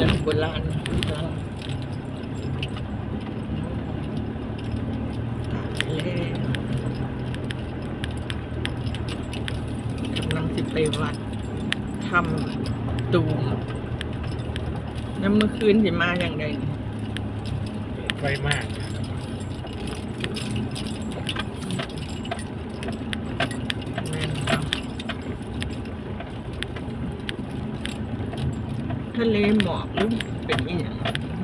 มือนโบราณหลังตายแล้วกำลังสิไปวัดทำตูมแล้วเมื่อคืนสิมาอย่างไรไฟมาก แม่นบ่ ทะเลหมอกหรือเป็นอีหยัง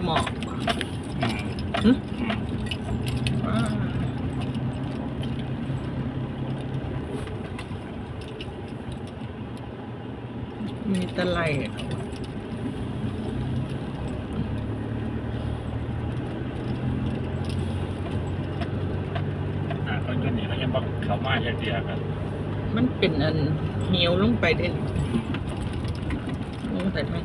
หมอกหึอ่ามีตะไลอะอ่าเขาจะหนีเขายังบอกเขามาอย่างเดียวกันมันเป็นอันเหี่ยวลงไปเด่นลงแต่ทาง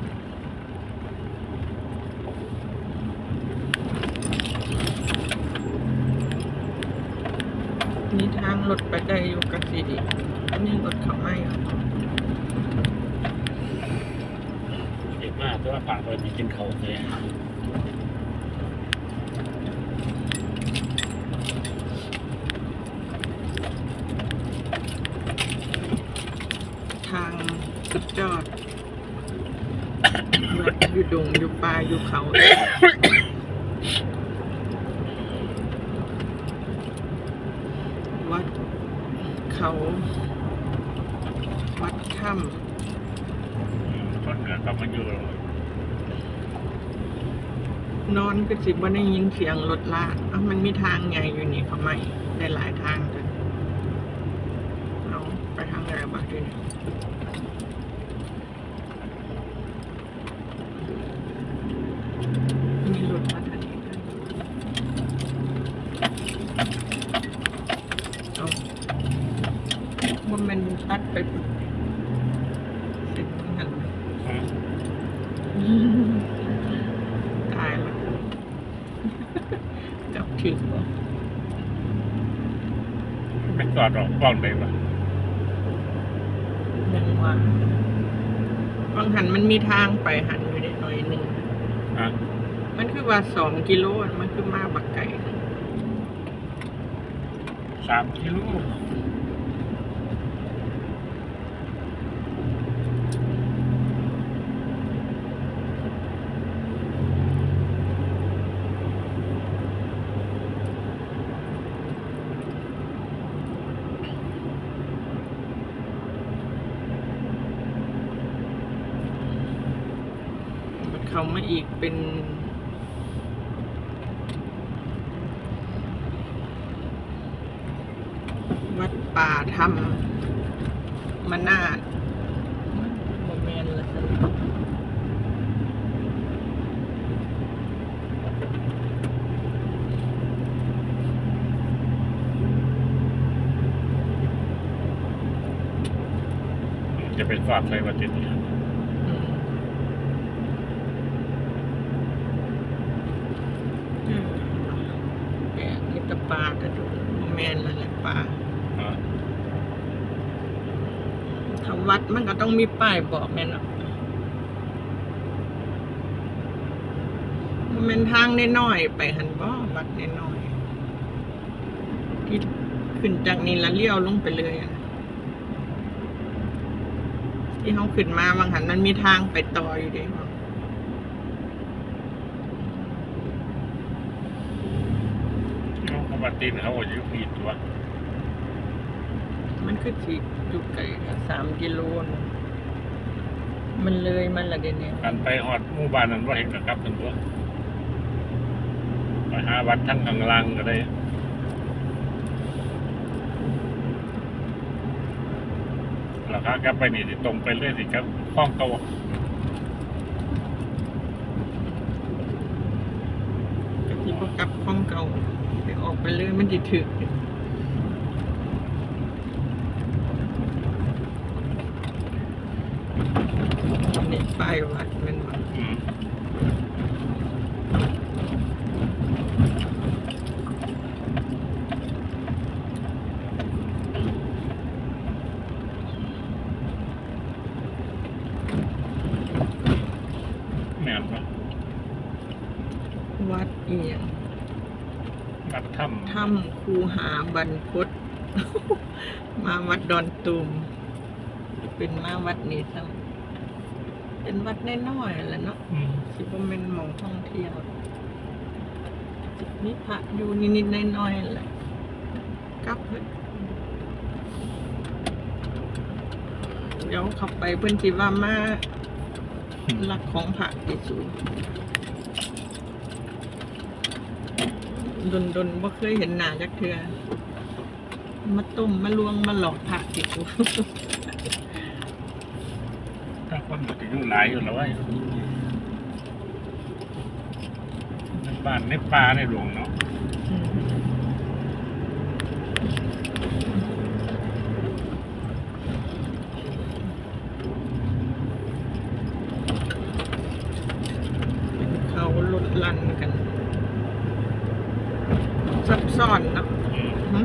มีทางรถไปได้อยู่กับสีดีอันนี้รถเขาไม่อะเห็นมากแต่ว่าปากเรามีกินเขาเลยทางสุดยอดวัดอยู่ดงอยู่ป่าอยู่เขา วัด เขา วัดถ้อืมคนเหนือกลับมาอยู่ำนอนก็สิบ่ได้ยินเสียงรถลากเอ้ามันมีทางไงอยู่นี่เขาไม่ได้หลายทางกันเอาไปทางไหนบ้างด้วยเนี่ยมีรถมาทางนี้ด้วยเอา ว่ามันตัดไปปุ๊บเสร็จทั้งนั้นอืมตายแล้วกลับถึงบ่ไม่กอดออกกล้องเลยว่ะยังว่าบางหันมันมีทางไปหันอยู่ได้หน่อยหนึ่ง อะมันคือว่าสองกิโลมันคือมาบักไก่สามกิโล มัน เข้ามาอีกเป็นวัดป่าธรรมมนาดโมเมนละสิจะเป็นฝากใส่วัดติดเนี่ย อืมอืมแกะมิตรปลาแต่ดูโมเมนละแหละปลา อะ ทำ วัดมันก็ต้องมีป้ายบอกแน่นอนมันเป็นทางน้อยๆไปหันบ่วัดน้อยๆที่ขึ้นจากนี้แล้วเลี้ยวลงไปเลยอะที่เขาขึ้นมาบางหันมันมีทางไปต่ออยู่เด้บ่เอาเขาวัดตินเขาบอกอยู่ผิดวะ มันคือสิอยู่ไกลสามกิโลนะมันเลยมันละเดี๋ยวนี้การไปหอดหมู่บ้านนั้นว่าเห็นกับกลับทั้งตัวไปหาวัดทั้งกลางลังก็ได้ราคากลับไปนี่สิตรงไปเรื่อยสิครับห้องเก่าก็ที่พวกกลับห้องเก่าไปออกไปเลยมันจะถึก นี่ป้ายวัดมันว่าอืมแม่นปะอียงวัดถ้ำถ้ำคูหาบรรพต มาวัดดอนตูมเป็นมาวัดนี้ซ้ำ เป็นวัดน้อยๆแหละเนาะอืมสิบ่แม่นหมองท่องเที่ยวมีพระอยู่นิดๆน้อยๆแหละกลับเพิ่นเดี๋ยวเข้าไปเพิ่นสิว่ามาลักของพระที่สูงดนๆบ่เคยเห็นหน้าจักเทื่อมาต้มมาลวงมาหลอกพระที่สูงถ้า คนมันจะอยู่หลายอยู่แล้วไอ้ยในบ้านในป่าในหลวงเนาะเป็นเขาลดลันกันซับซ้อนเนาะอืมหึ